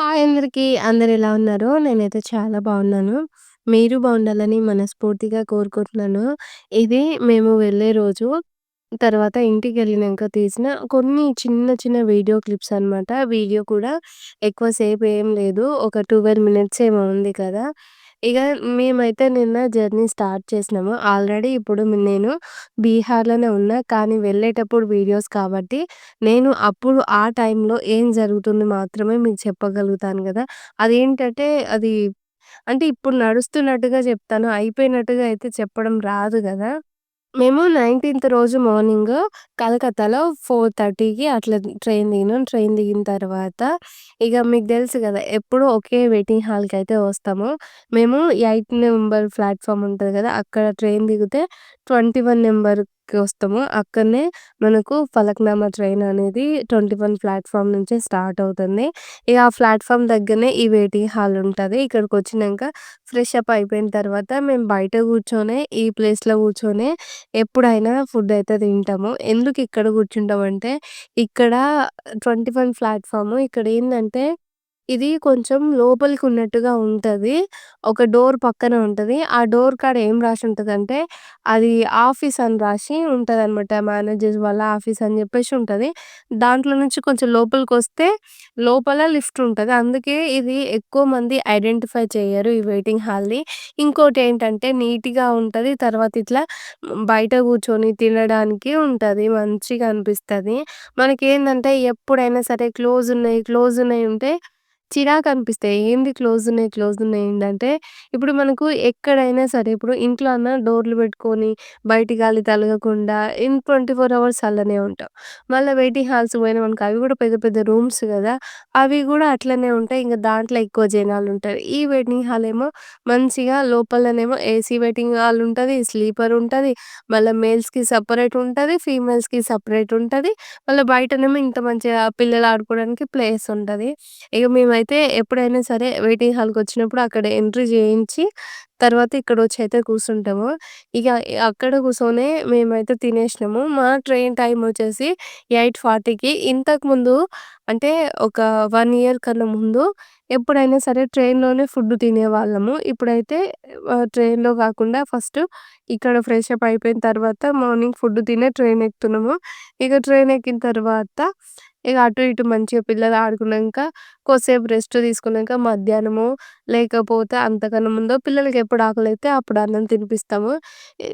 Hi అందరికి. అందరు ఎలా ఉన్నారు? నేనైతే చాలా బాగున్నాను. మీరు బాగుండాలని మనస్ఫూర్తిగా కోరుకుంటున్నాను. ఇది మేము వెళ్ళే రోజు. తర్వాత ఇంటికెళ్ళినంక తీసిన కొన్ని చిన్న చిన్న వీడియో క్లిప్స్ అనమాట. వీడియో కూడా ఎక్కువ సేపు ఏం లేదు. ఒక 12 మినిట్స్ ఏమో ఉంది కదా! ఇక మేమైతే నిన్న జర్నీ స్టార్ట్ చేసినాము. ఆల్రెడీ ఇప్పుడు నేను బీహార్‌లోనే ఉన్నా. కానీ వెళ్ళేటప్పుడు వీడియోస్ కాబట్టి నేను అప్పుడు ఆ టైంలో ఏం జరుగుతుంది మాత్రమే మీకు చెప్పగలుగుతాను కదా! అదేంటంటే అది అంటే ఇప్పుడు నడుస్తున్నట్టుగా చెప్తాను. అయిపోయినట్టుగా అయితే చెప్పడం రాదు కదా మేము 19థ్ రోజు మార్నింగ్ కలకత్తాలో 4:30కి అట్లా ట్రైన్ దిగినాం. ట్రైన్ దిగిన తర్వాత ఇక మీకు తెలుసు కదా! ఎప్పుడు ఒకే వెయిటింగ్ హాల్‌కయితే వస్తాము. మేము 8 నంబర్ ప్లాట్ఫామ్ ఉంటది కదా అక్కడ ట్రైన్ దిగితే 21 నంబర్‌కి వస్తాము. అక్కడనే మనకు ఫలక్నామా ట్రైన్ అనేది ట్వంటీ వన్ ప్లాట్ఫామ్ నుంచి స్టార్ట్ అవుతుంది. ఇక ఆ ప్లాట్ఫామ్ దగ్గరనే ఈ వెయిటింగ్ హాల్ ఉంటుంది ఇక్కడికి వచ్చినాక ఫ్రెష్ అప్ అయిపోయిన తర్వాత మేము బయట కూర్చొనే ఈ ప్లేస్‌లో కూర్చొని ఎప్పుడైనా ఫుడ్ అయితే తింటాము. ఎందుకు ఇక్కడ కూర్చుంటామంటే ఇక్కడ ట్వంటీ వన్ ప్లాట్ఫామ్ ఇక్కడ ఏంటంటే ఇది కొంచెం లోపలికి ఉన్నట్టుగా ఉంటది. ఒక డోర్ పక్కన ఉంటది. ఆ డోర్ కాడ ఏం రాసి ఉంటదంటే అది ఆఫీస్ అని రాసి ఉంటదనమాట. మేనేజర్స్ వాళ్ళ ఆఫీస్ అని జెప్పేసి ఉంటది. దాంట్లో నుంచి కొంచెం లోపలికొస్తే లోపల లిఫ్ట్ ఉంటది. అందుకే ఇది ఎక్కువ మంది ఐడెంటిఫై చెయ్యరు ఈ వెయిటింగ్ హాల్‌ని. ఇంకోటేంటంటే నీట్‌గా ఉంటది. తర్వాత ఇట్లా బయట కూర్చొని తినడానికి ఉంటది. మంచిగా అనిపిస్తది. మనకేందంటే ఎప్పుడైనా సరే క్లోజ్ ఉన్నాయి, క్లోజ్ ఉన్నాయి ఉంటే చిరాకనిపిస్తాయి. ఏంది క్లోజ్ ఉన్నాయి, క్లోజ్ ఉన్నాయి ఏంటంటే ఇప్పుడు మనకు ఎక్కడైనా సరే ఇప్పుడు ఇంట్లో అన్న డోర్‌లు పెట్టుకొని బయటి గాలి తలగకుండా ఇన్ 24 అవర్స్ అలానే ఉంటాం. మళ్ళీ వెయిటింగ్ హాల్స్ హాల్స్‌కి పోయినామనుకో అవి కూడా పెద్ద పెద్ద రూమ్స్ కదా అవి కూడా అట్లనే ఉంటాయి. ఇంకా దాంట్లో ఎక్కువ జనాలు ఉంటారు ఈ వెయిటింగ్ హాల్ ఏమో మంచిగా లోపలనేమో ఏసీ వెయిటింగ్ హాల్ ఉంటది. స్లీపర్ ఉంటది. మళ్ళీ మేల్స్‌కి సపరేట్ ఉంటది. ఫీమేల్స్‌కి సపరేట్ ఉంటది. మళ్ళీ బయటనేమో ఇంత మంచిగా పిల్లలు ఆడుకోవడానికి ప్లేస్ ఉంటది. ఇగ అయితే ఎప్పుడైనా సరే వెయిటింగ్ హాల్కి వచ్చినప్పుడు అక్కడ ఎంట్రీ చేయించి తర్వాత ఇక్కడ వచ్చి అయితే కూర్చుంటాము. ఇక అక్కడ కూర్చొనే మేమైతే తినేసినాము. మా ట్రైన్ టైం వచ్చేసి 8:40కి ఇంతకుముందు అంటే ఒక వన్ ఇయర్ కన్నా ముందు ఎప్పుడైనా సరే ట్రైన్‌లోనే ఫుడ్ తినేవాళ్ళము. ఇప్పుడైతే ట్రైన్‌లో కాకుండా ఫస్ట్ ఇక్కడ ఫ్రెష్ అప్ అయిపోయిన తర్వాత మార్నింగ్ ఫుడ్ తినే ట్రైన్ ఎక్కుతున్నాము. ఇక ట్రైన్ ఎక్కిన తర్వాత ఇక అటు ఇటు మంచిగా పిల్లలు ఆడుకున్నాక కొద్దిసేపు రెస్ట్ తీసుకున్నాక మధ్యాహ్నమో లేకపోతే అంతకన్నా ముందో పిల్లలకి ఎప్పుడు ఆకలి అయితే అప్పుడు అన్నం తినిపిస్తాము.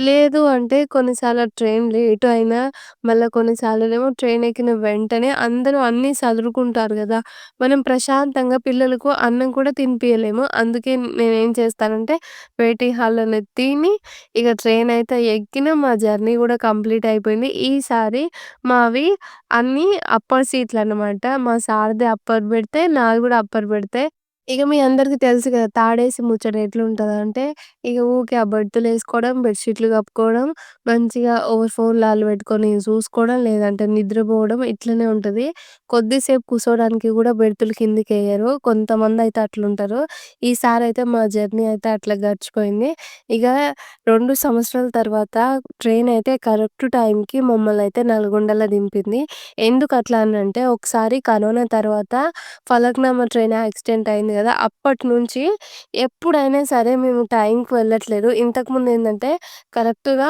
లేదు అంటే కొన్నిసార్లు ట్రైన్ లేట్ అయినా మళ్ళీ కొన్నిసార్లు ఏమో ట్రైన్ ఎక్కిన వెంటనే అందరూ అన్నీ చదువుకుంటారు కదా మనం ప్రశాంతంగా పిల్లలకు అన్నం కూడా తినిపియలేము. అందుకే నేనేం చేస్తానంటే వెయిటింగ్ హాల్‌లోనే తిని ఇక ట్రైన్ అయితే ఎక్కిన మా జర్నీ కూడా కంప్లీట్ అయిపోయింది. ఈసారి మావి అన్నీ అప్పర్ సీట్లు అన్నమాట మా సార్‌ది అప్పర్ పెడితే నాది కూడా అప్పర్ బెర్తే. ఇక మీ అందరికి తెలుసు కదా తాడేసి ముచ్చట ఎట్లుంటదంటే ఇక ఊకే ఆ బెర్తులేసుకోవడం, బెడ్‌షీట్‌లు కప్పుకోవడం, మంచిగా ఓ ఫోన్‌లాలు పెట్టుకొని చూసుకోవడం, లేదంటే నిద్రపోవడం ఇట్లనే ఉంటది. కొద్దిసేపు కూసోడానికి గూడా బెర్తులు కిందకెయ్యరు. కొంతమందయితే అట్లుంటారు. ఈసారయితే మా జర్నీ అయితే అట్లా గడిచిపోయింది. ఇక 2 సంవత్సరాల తర్వాత ట్రైన్ అయితే కరెక్ట్ టైంకి మమ్మల్నయితే నల్గొండలో దింపింది. ఎందుకు అట్లా అనంటే ఒకసారి కరోనా తర్వాత ఫలక్నామా ట్రైన్ యాక్సిడెంట్ అయింది గదా! అప్పటినుంచి ఎప్పుడైనా సరే మేము టైంకి వెళ్ళట్లేదు. ఇంతకుముందు ఏంటంటే కరెక్ట్‌గా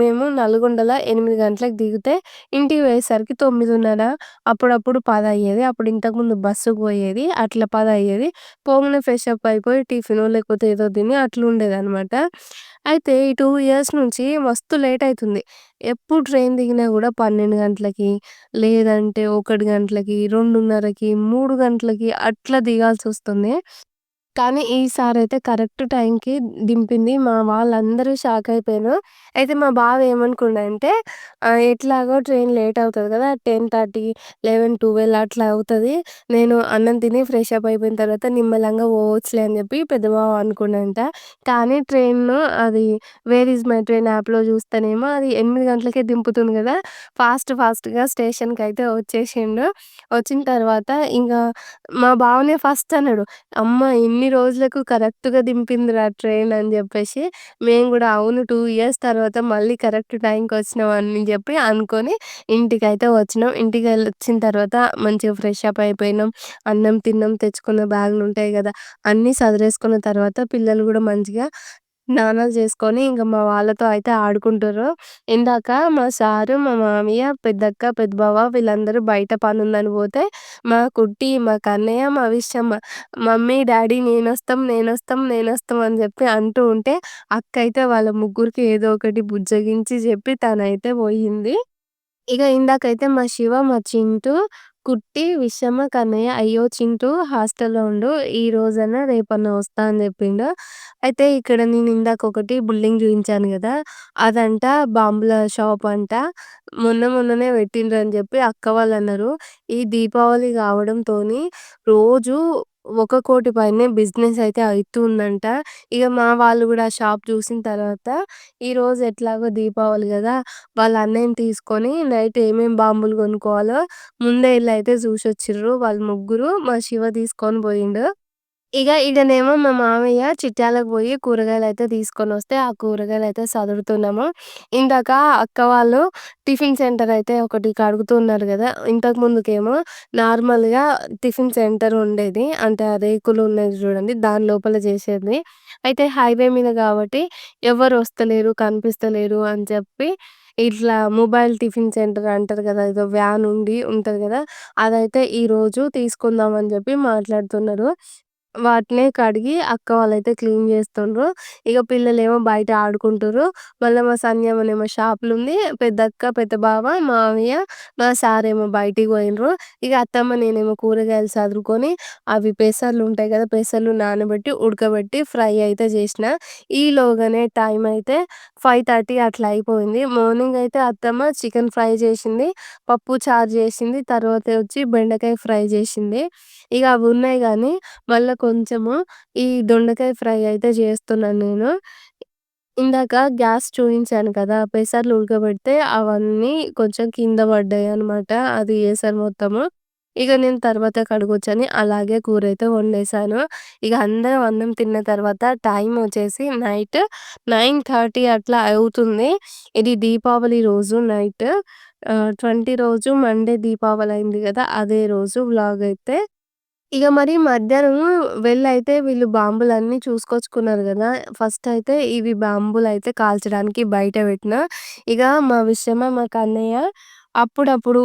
మేము నల్గొండలో ఎనిమిది గంటలకు దిగితే ఇంటికి పోయేసరికి 9:30 అప్పుడప్పుడు పద అయ్యేది. అప్పుడు ఇంతకుముందు బస్సుకు పోయేది. అట్లా పద అయ్యేది. పోగానే ఫ్రెష్ అప్ అయిపోయి టిఫిన్ లేకపోతే ఏదో తిని అనమాట అయితే ఈ 2 ఇయర్స్ నుంచి మస్తు లేట్ అయితుంది. ఎప్పుడు ట్రైన్ దిగినా గూడా 12 గంటలకి, లేదంటే 1 గంటలకి, 2:30కి, 3 గంటలకి అట్లా దిగాల్సొస్తుంది. కానీ ఈసారయితే కరెక్ట్ టైంకి దింపింది. మా వాళ్ళందరూ షాక్ అయిపోయారు. అయితే మా బావ ఏమనుకుండంటే ఎట్లాగో ట్రైన్ లేట్ అవుతది గదా! 10:30, 11, 12 అట్లా అవుతుంది నేను అన్నం తిని ఫ్రెష్ అప్ అయిపోయిన తర్వాత నిమ్మలంగా పోవచ్చులే అని చెప్పి పెద్ద బావ అనుకున్నాడంట. కానీ ట్రైన్ అది 'వేర్ ఈజ్ మై ట్రైన్' యాప్‌లో చూస్తేనేమో అది ఎనిమిది గంటలకే దింపుతుంది కదా ఫాస్ట్ ఫాస్ట్‌గా స్టేషన్కి అయితే వచ్చేసిండు. వచ్చిన తర్వాత ఇంకా మా బావనే ఫస్ట్ అన్నాడు. "అమ్మ ఇన్ని రోజులకు కరెక్ట్‌గా దింపిందిరా ట్రైన్ అని చెప్పేసి మేము కూడా అవును టూ ఇయర్స్ తర్వాత తర్వాత మళ్ళీ కరెక్ట్ టైంకి వచ్చినాం అని చెప్పి అనుకొని ఇంటికి ఇంటికైతే వచ్చినాం. ఇంటికి వచ్చిన తర్వాత మంచిగా ఫ్రెష్ అప్ అయిపోయినాం. అన్నం తిన్నాం, తెచ్చుకున్న బ్యాగులు ఉంటాయి కదా అన్నీ సదరేసుకున్న తర్వాత పిల్లలు కూడా మంచిగా స్నానాలు చేసుకొని ఇంక మా వాళ్ళతో అయితే ఆడుకుంటుర్రు. ఇందాక మా సారు, మా మామయ్య, పెద్దక్క, పెద్ద బావ వీళ్ళందరూ బయట పనుందని పోతే, మా కుట్టి, మా కన్నయ్య, మా విషయం మమ్మీ, డ్యాడీ నేనొస్తాం, నేనొస్తాం, నేనొస్తాం అని చెప్పి అంటూ ఉంటే, అక్కయితే వాళ్ళ ముగ్గురికి ఏదో ఒకటి బుజ్జగించి చెప్పి తనైతే పోయింది. ఇక ఇందాకైతే మా శివ, మా చింటూ, కుట్టి, విషమ్మ, కన్నయ్య అయ్యో! చింటూ హాస్టల్‌లో ఉండు. ఈ ఈరోజన్నా, రేపన్నా వస్తా అని చెప్పిండు అయితే ఇక్కడ నేను ఇందాక ఒకటి బుల్లింగ్ చూపించాను కదా అదంట బాంబుల షాప్ అంట. మొన్న మొన్ననే పెట్టిండ్రు అని చెప్పి అక్క వాళ్ళు అన్నారు ఈ దీపావళి కావడంతో రోజు ఒక కోటి పైనే బిజినెస్ అయితే అవుతుందంట ఇక మా వాళ్ళు కూడా ఆ షాప్ చూసిన తర్వాత ఈరోజు ఎట్లాగో దీపావళి కదా వాళ్ళ అన్నయ్యని తీసుకొని నైట్ ఏమేం బాంబులు కొనుక్కోవాలో ముందే ఎళ్ళయితే జూసొచ్చిర్రు వాళ్ళు ముగ్గురు. మా శివ తీసుకొని పోయిండు ఇక ఈడనేమో మా మామయ్య చిట్యాలకు అయితే తీసుకొని వస్తే ఆ కూరగాయలు అయితే చదువుతున్నాము ఇందాక అక్క వాళ్ళు టిఫిన్ సెంటర్ అయితే ఒకటి కడుగుతున్నారు కదా ఇంతకు ముందుకేమో నార్మల్‌గా టిఫిన్ సెంటర్ ఉండేది. అంటే ఆ రేకులు ఉన్నది చూడండి దాని లోపల చేసేది అయితే హైవే మీద కాబట్టి ఎవరు వస్తలేరు, కనిపిస్తలేరు అని చెప్పి ఇట్లా మొబైల్ టిఫిన్ సెంటర్ అంటారు కదా ఏదో వ్యాన్ ఉండి ఉంటుంది కదా అదైతే ఈరోజు తీసుకుందాం అని చెప్పి మాట్లాడుతున్నారు. వాటినే కడిగి అక్క వాళ్ళైతే క్లీన్ చేస్తుండ్రు ఇక పిల్లలేమో బయట ఆడుకుంటుర్రు. మళ్ళా మా సంధ్యమ్మనేమో షాపులుంది. పెద్దక్క, పెద్ద బావ, మామయ్య, మా సారేమో బయటికి పోయిండ్రు. ఇక అత్తమ్మ, నేనేమో కూరగాయలు సదురుకొని అవి పెసర్లు ఉంటాయి కదా పెసర్లు నానబెట్టి, ఉడకబెట్టి ఫ్రై అయితే చేసిన. ఈలోగానే టైం అయితే 5:30 అట్లా అయిపోయింది. మార్నింగ్ అయితే అత్తమ్మ చికెన్ ఫ్రై చేసింది పప్పు చారు చేసింది తర్వాత వచ్చి బెండకాయ ఫ్రై చేసింది ఇక అవి ఉన్నాయి కానీ మళ్ళా కొంచెము ఈ దొండకాయ ఫ్రై అయితే చేస్తున్నాను నేను. ఇందాక గ్యాస్ చూయించాను కదా! పెసర్లు ఉడకబెడితే అవన్నీ కొంచెం కింద పడ్డాయన్నమాట. అది ఎసరు మొత్తము. ఇక నేను తర్వాత కడుగొచ్చని అలాగే కూరైతే వండేశాను ఇక అందరం అన్నం తిన్న తర్వాత టైం వచ్చేసి నైట్ 9:30 అట్లా అవుతుంది. ఇది దీపావళి రోజు నైట్ ట్వంటీ 20 రోజు మండే దీపావళి అయింది కదా అదే రోజు వ్లాగ్ ఇక మరి మధ్యాహ్నం వెళ్ళైతే వీళ్ళు బాంబులన్నీ చూసుకొచ్చుకున్నారు గదా! ఫస్ట్ అయితే ఇవి బాంబులైతే కాల్చడానికి బయట పెట్టినా. ఇక మా విషయమ్మ, మా కన్నయ్య అప్పుడప్పుడు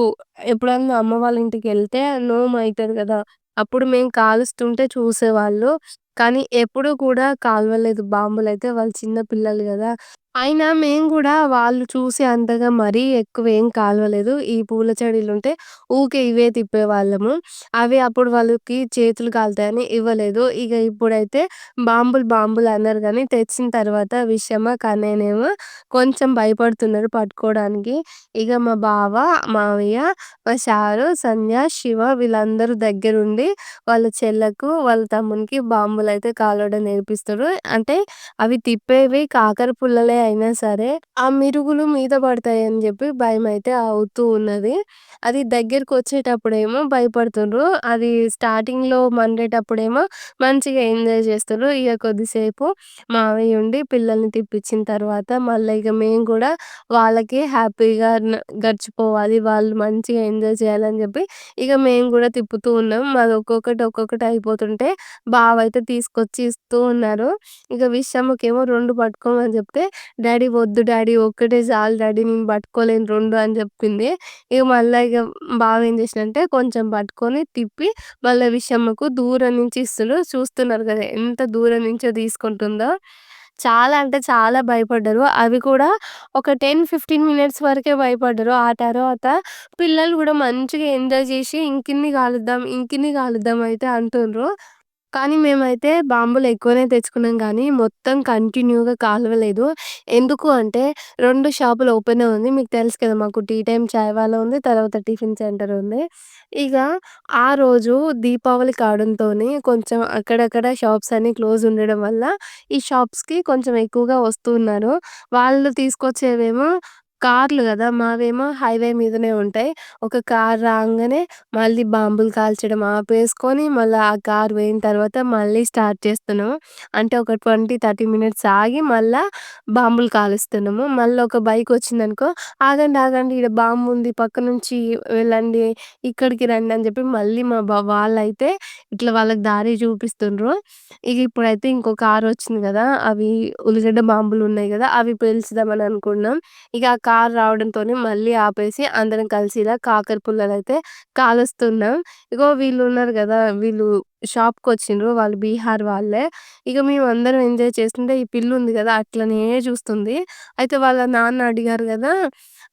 ఎప్పుడన్నా అమ్మ వాళ్ళ ఇంటికెళ్తే నోమయితది గదా! అప్పుడు మేము కాలుస్తుంటే చూసేవాళ్ళు. కానీ ఎప్పుడు కూడా కాలవలేదు బాంబులైతే. వాళ్ళు చిన్న పిల్లలు గదా! అయినా మేము గూడా వాళ్ళు చూసి అంతగా మరీ ఎక్కువేం కాలవలేదు. ఈ పూల చెడీలుంటే ఊకే ఇవే తిప్పేవాళ్ళము. అవి అప్పుడు వాళ్ళకి చేతులు కాలుతాయని ఇవ్వలేదు. ఇగ ఇప్పుడైతే బాంబులు బాంబులు అన్నారు గానీ తెచ్చిన తర్వాత విషయమా కన్నయ్యనేమో కొంచెం భయపడుతున్నారు పట్టుకోవడానికి. ఇగ మా బావ, మావయ్య, మా సారు, సంధ్య, శివ వీళ్ళందరూ దగ్గరుండి వాళ్ళ చెల్లకు, వాళ్ళ తమ్మునికి బాంబులైతే కాలవడం నేర్పిస్తుర్రు. అంటే అవి తిప్పేవి కాకర పుల్లలే అయినా సరే, ఆ మిరుగులు మీద పడతాయని భయం అయితే అవుతూ ఉన్నది. అది దగ్గరకొచ్చేటప్పుడేమో భయపడుతుండ్రు. అది స్టార్టింగ్‌లో మండేటప్పుడేమో మంచిగా ఎంజాయ్ చేస్తుండ్రు ఇక కొద్దిసేపు మావయ్య ఉండి పిల్లల్ని తిప్పించిన తర్వాత మళ్ళీ ఇక మేము కూడా వాళ్ళకి హ్యాపీగా న గడిచిపోవాలి. వాళ్ళు మంచిగా ఎంజాయ్ చేయాలని చెప్పి ఇక మేము కూడా తిప్పుతూ ఉన్నాం. మాది ఒక్కొక్కటి, ఒక్కొక్కటి అయిపోతుంటే బావ అయితే తీసుకొచ్చి ఇస్తూ ఉన్నారు. ఇగ విషమ్మకేమో 2 పట్టుకోమని చెప్తే డాడీ వద్దు డాడీ ఒక్కటే చాలు డాడీ నేను పట్టుకోలేను రెండు అని చెప్పింది ఇక మళ్ళా ఇక బావ ఏం జేసిండంటే కొంచెం పట్టుకొని తిప్పి మళ్ళీ విషమ్మకు దూరం నుంచి ఇస్తుండు. చూస్తున్నారు కదా ఎంత దూరం నుంచో తీసుకుంటుందో. చాలా అంటే చాలా భయపడ్డారు అవి కూడా ఒక 10, 15 మినిట్స్ వరకే భయపడ్డారు ఆ తర్వాత పిల్లలు కూడా మంచిగా ఎంజాయ్ చేసి ఇంకిన్ని కాలుద్దాం, ఇంకిన్ని కాలుద్దాం అయితే అంటుండ్రు. కానీ మేమైతే బాంబులు ఎక్కువనే తెచ్చుకున్నాం కానీ మొత్తం కంటిన్యూగా కాలవలేదు. ఎందుకు అంటే 2 షాపులు ఓపెనే ఉంది. మీకు తెలుసు కదా! మాకు టీ టైమ్ చాయ్ వాళ్ళ ఉంది. తర్వాత టిఫిన్ సెంటర్ ఉంది. ఇక ఆ రోజు దీపావళి కావడంతోని కొంచెం అక్కడక్కడ షాప్స్ అన్నీ క్లోజ్ ఉండడం వల్ల ఈ షాప్స్‌కి కొంచెం ఎక్కువగా వస్తూ ఉన్నారు. వాళ్ళు తీసుకొచ్చేవేమో కార్లు కదా మావేమో హైవే మీదనే ఉంటాయి. ఒక కార్ రాంగానే మళ్ళీ బాంబులు కాల్చడం ఆపేసుకొని, మళ్ళా ఆ కార్ పోయిన తర్వాత మళ్ళీ స్టార్ట్ చేస్తున్నాము. అంటే ఒక 20, 30 మినిట్స్ ఆగి మళ్ళా బాంబులు కాలుస్తున్నాము. మళ్ళీ ఒక బైక్ వచ్చిందనుకో, ఆగండి, ఆగండి ఈడ బాంబు ఉంది పక్క నుంచి వెళ్ళండి. ఇక్కడికి రండి అని చెప్పి మళ్ళీ మా బ వాళ్ళైతే ఇట్లా వాళ్ళకి దారి చూపిస్తుండ్రు. ఇగ ఇప్పుడైతే ఇంకో కార్ వచ్చింది కదా అవి ఉల్లిగడ్డ బాంబులు ఉన్నాయి కదా అవి పేల్చుదామని అనుకున్నాం. ఇక ఆ కార్ రావడంతో మళ్ళీ ఆపేసి అందరం కలిసి ఇలా కాకర అయితే కాలుస్తున్నాం. ఇగో వీళ్ళు ఉన్నారు కదా వీళ్ళు షాప్కి వచ్చిండ్రు వాళ్ళు బీహార్ వాళ్ళే. ఇగ మేమందరం ఎంజాయ్ చేస్తుంటే ఈ పిల్లు ఉంది గదా! అట్లనే చూస్తుంది. అయితే వాళ్ళ నాన్న అడిగారు గదా!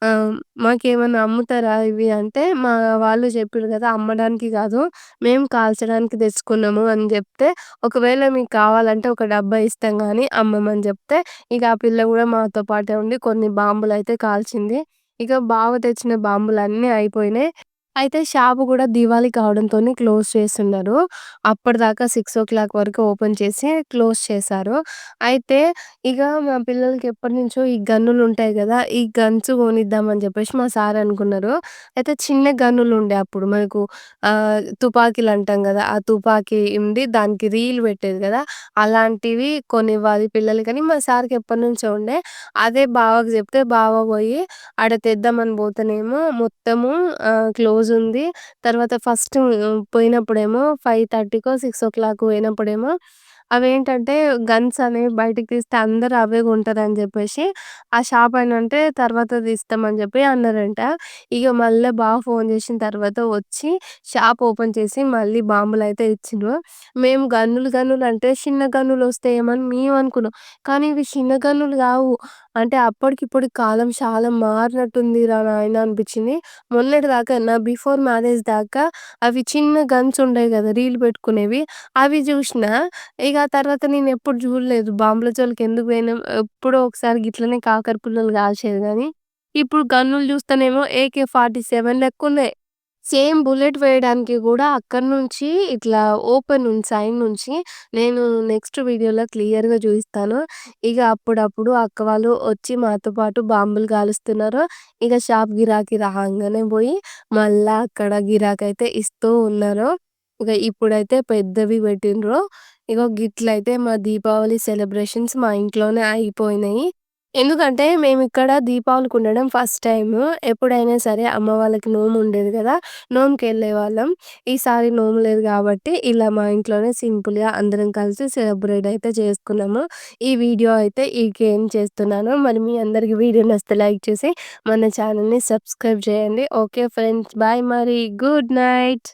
ఆహ్, "మాకేమన్నా అమ్ముతారా ఇవి" అంటే మా వాళ్ళు చెప్పిర్రు గదా! అమ్మడానికి గాదు. మేము కాల్చడానికి తెచ్చుకున్నాము అని జెప్తే, "ఒకవేళ మీకు కావాలంటే ఒక డబ్బా ఇస్తాం గానీ అమ్మమని" జెప్తే, ఇక ఆ పిల్ల గూడా మాతో పాటే ఉండి కొన్ని బాంబులైతే కాల్చింది. ఇక బావ తెచ్చిన బాంబులన్నీ అయిపోయినాయి. అయితే షాపు కూడా దివాళీ కావడంతో క్లోజ్ చేస్తున్నారు అప్పటిదాకా 6:00 వరకు ఓపెన్ చేసి క్లోజ్ చేశారు. అయితే ఇక మా పిల్లలకి ఎప్పటినుంచో ఈ గన్నులు ఉంటాయి కదా ఈ గన్స్ కొనిద్దామని చెప్పేసి మా సార్ అనుకున్నారు. అయితే చిన్న గన్నులు ఉండే అప్పుడు మనకు తుపాకీలు అంటాం కదా ఆ తుపాకీ ఉంది దానికి రీల్ పెట్టేది కదా అలాంటివి కొనివ్వాలి పిల్లలకని మా సార్‌కి ఎప్పటినుంచో ఉండే. అదే బావకి చెప్తే బావ పోయి ఆడ తెద్దామని పోతేనేమో మొత్తము క్లోజ్ క్లోజ్ ఉంది. తర్వాత ఫస్ట్ పోయినప్పుడేమో 5:30కో, 6:00 పోయినప్పుడేమో అవేంటంటే గన్స్ అనేవి బయటికి తీస్తే అందరూ అవే కొంటారని చెప్పేసి ఆ షాప్ ఆయన అంటే తర్వాత తీస్తామని చెప్పి అన్నారంట. ఇక మళ్ళీ బావ ఫోన్ చేసిన తర్వాత వచ్చి షాప్ ఓపెన్ చేసి మళ్ళీ బాంబులు అయితే ఇచ్చిండ్రు. మేము గన్నులు గన్నులు అంటే చిన్న గన్నులు వస్తాయేమని మేము అనుకున్నాం. కానీ ఇవి చిన్న గన్నులు కావు అంటే అప్పటికి ఇప్పటికి కాలం చాలా మారినట్టుందిరా నాయనా అనిపించింది. మొన్నటి దాకా నా బిఫోర్ మ్యారేజ్ దాకా అవి చిన్న గన్స్ ఉండేవి గదా! రీల్ పెట్టుకునేవి. అవి జూషినా. ఇక ఆ తర్వాత నేనెప్పుడు జూడలేదు. బాంబుల జోలికి ఎందుకు పోయినాం. ఎప్పుడో ఒకసారి గిట్లనే కాకర పుల్లలు కాల్చేది గానీ, ఇప్పుడు గన్నులు జూస్తేనేమో ఏకే 47 లెక్కున్నాయి. సేమ్ బుల్లెట్ వేయడానికి గూడా అక్కడి నుంచి ఇట్లా ఓపెన్ ఉంది సైడ్ నుంచి. నేను నెక్స్ట్ వీడియోలో క్లియర్‌గా చూయిస్తాను. ఇగ అప్పుడప్పుడు అక్క వాళ్ళు వచ్చి మాతో పాటు బాంబులు కాలుస్తున్నారు. ఇగ షాప్ గిరాకీ రాంగానే పోయి మళ్ళా అక్కడ గిరాకైతే ఇస్తూ ఉన్నారు. ఇగ ఇప్పుడైతే పెద్దవి పెట్టిండ్రు. ఇగో గిట్లయితే మా దీపావళి సెలబ్రేషన్స్ మా ఇంట్లోనే అయిపోయినాయి. ఎందుకంటే మేమిక్కడ దీపావళికి ఉండడం ఫస్ట్ టైము. ఎప్పుడైనా సరే అమ్మ వాళ్ళకి నోము ఉండేది గదా! నోముకెళ్ళేవాళ్ళం. ఈసారి నోము లేదు గాబట్టి ఇలా మా ఇంట్లోనే సింపుల్‌గా అందరం కలిసి సెలబ్రేట్ అయితే చేసుకున్నాము. ఈ వీడియో అయితే ఈ గేమ్ చేస్తున్నాను. మరి మీ అందరికి వీడియో నచ్చితే లైక్ చేసి మన ఛానల్ని సబ్స్క్రైబ్ చేయండి. ఓకే ఫ్రెండ్స్ బాయ్ మరి. Good night.